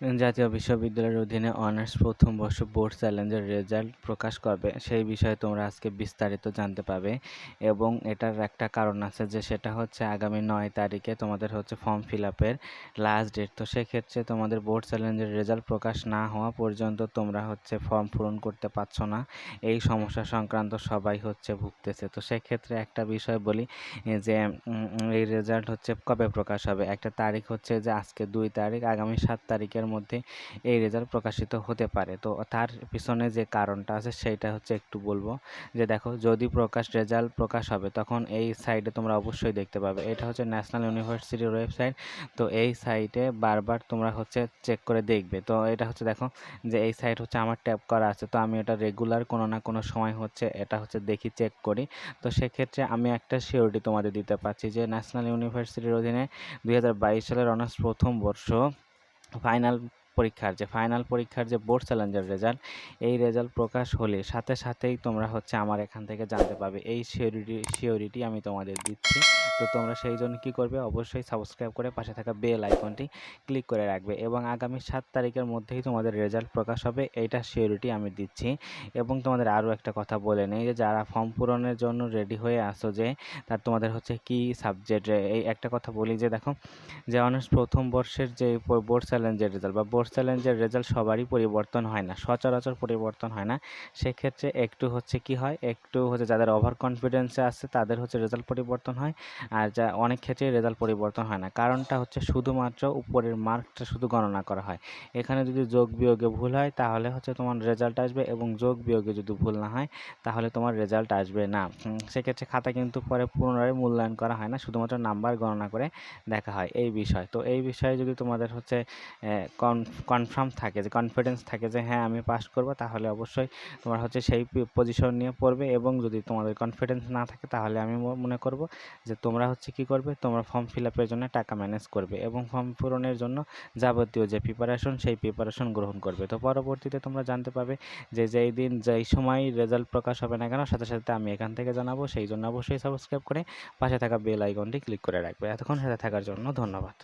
জাতীয় বিশ্ববিদ্যালয়ের অধীনে অনার্স প্রথম বর্ষ বোর্ড চ্যালেঞ্জের রেজাল্ট প্রকাশ করবে। সেই বিষয়ে তোমরা আজকে বিস্তারিত জানতে পাবে এবং এটার একটা কারণ আছে যে সেটা হচ্ছে আগামী নয় তারিখে তোমাদের হচ্ছে ফর্ম ফিল আপের লাস্ট ডেট। তো সেক্ষেত্রে তোমাদের বোর্ড চ্যালেঞ্জের রেজাল্ট প্রকাশ না হওয়া পর্যন্ত তোমরা হচ্ছে ফর্ম পূরণ করতে পারছ না। এই সমস্যা সংক্রান্ত সবাই হচ্ছে ভুগতেছে। তো সেক্ষেত্রে একটা বিষয় বলি যে এই রেজাল্ট হচ্ছে কবে প্রকাশ হবে? একটা তারিখ হচ্ছে যে আজকে দুই তারিখ, আগামী সাত তারিখের মধ্যে এই রেজাল্ট প্রকাশিত হতে পারে। তো তার পিছনে যে কারণটা আছে সেইটা হচ্ছে একটু বলব যে দেখো, যদি প্রকাশ রেজাল্ট প্রকাশ হবে তখন এই সাইটে তোমরা অবশ্যই দেখতে পাবে। এটা হচ্ছে ন্যাশনাল ইউনিভার্সিটির ওয়েবসাইট তো এই সাইটে বারবার তোমরা হচ্ছে চেক করে দেখবে। তো এটা হচ্ছে দেখো যে এই সাইট হচ্ছে আমার ট্যাপ করা আছে, তো আমি এটা রেগুলার কোনো না কোনো সময় হচ্ছে এটা হচ্ছে দেখি চেক করি। তো সেক্ষেত্রে আমি একটা সিওরিটি তোমাদের দিতে পারছি যে ন্যাশনাল ইউনিভার্সিটির অধীনে দু হাজার বাইশ সালের অনার্স প্রথম বর্ষ ফাইনাল পরীক্ষার যে ফাইনাল পরীক্ষার যে বোর্ড চ্যালেঞ্জের রেজাল্ট এই রেজাল্ট প্রকাশ হলে সাথে সাথেই তোমরা হচ্ছে আমার এখান থেকে জানতে পাবে এই সিওরিটি সিওরিটি আমি তোমাদের দিচ্ছি। তো তোমরা সেই জন্য কী করবে? অবশ্যই সাবস্ক্রাইব করে পাশে থাকা বেল আইকনটি ক্লিক করে রাখবে এবং আগামী সাত তারিখের মধ্যেই তোমাদের রেজাল্ট প্রকাশ হবে। এইটা সিওরিটি আমি দিচ্ছি। এবং তোমাদের আরও একটা কথা বলে নেই যে যারা ফর্ম পূরণের জন্য রেডি হয়ে আসো যে, তার তোমাদের হচ্ছে কি সাবজেক্ট এই একটা কথা বলি যে দেখো, যে অনার্স প্রথম বর্ষের যে বোর্ড চ্যালেঞ্জের রেজাল্ট বা বোর্ড চ্যালেঞ্জের রেজাল্ট সবারই পরিবর্তন হয় না, সচরাচর পরিবর্তন হয় না। সেক্ষেত্রে একটু হচ্ছে কি হয়, একটু হচ্ছে যাদের ওভার কনফিডেন্সে আছে, তাদের হচ্ছে রেজাল্ট পরিবর্তন হয়। আর যা, অনেক ক্ষেত্রেই রেজাল্ট পরিবর্তন হয় না। কারণটা হচ্ছে শুধুমাত্র উপরের মার্কটা শুধু গণনা করা হয়। এখানে যদি যোগ বিয়োগে ভুল হয়, তাহলে হচ্ছে তোমার রেজাল্ট আসবে এবং যোগ বিয়োগে যদি ভুল না হয়, তাহলে তোমার রেজাল্ট আসবে না। সেক্ষেত্রে খাতা কিন্তু পরে পুনরায় মূল্যায়ন করা হয় না, শুধুমাত্র নাম্বার গণনা করে দেখা হয়। এই বিষয়, তো এই বিষয়ে যদি তোমাদের হচ্ছে কনফার্ম থাকে, যে কনফিডেন্স থাকে যে হ্যাঁ আমি পাস করব, তাহলে অবশ্যই তোমার হচ্ছে সেই পজিশন নিয়ে পড়বে এবং যদি তোমাদের কনফিডেন্স না থাকে, তাহলে আমি মনে করব যে তোমরা হচ্ছে কি করবে, তোমরা ফর্ম ফিল আপের জন্য টাকা ম্যানেজ করবে এবং ফর্ম পূরণের জন্য যাবতীয় যে প্রিপারেশন সেই প্রিপারেশন গ্রহণ করবে। তো পরবর্তীতে তোমরা জানতে পাবে যে যেই দিন, যেই সময় রেজাল্ট প্রকাশ হবে না কেন, সাথে সাথে আমি এখান থেকে জানাব, সেই জন্য অবশ্যই সাবস্ক্রাইব করে পাশে থাকা বেল আইকনটি ক্লিক করে রাখবে। এতক্ষণ সাথে থাকার জন্য ধন্যবাদ।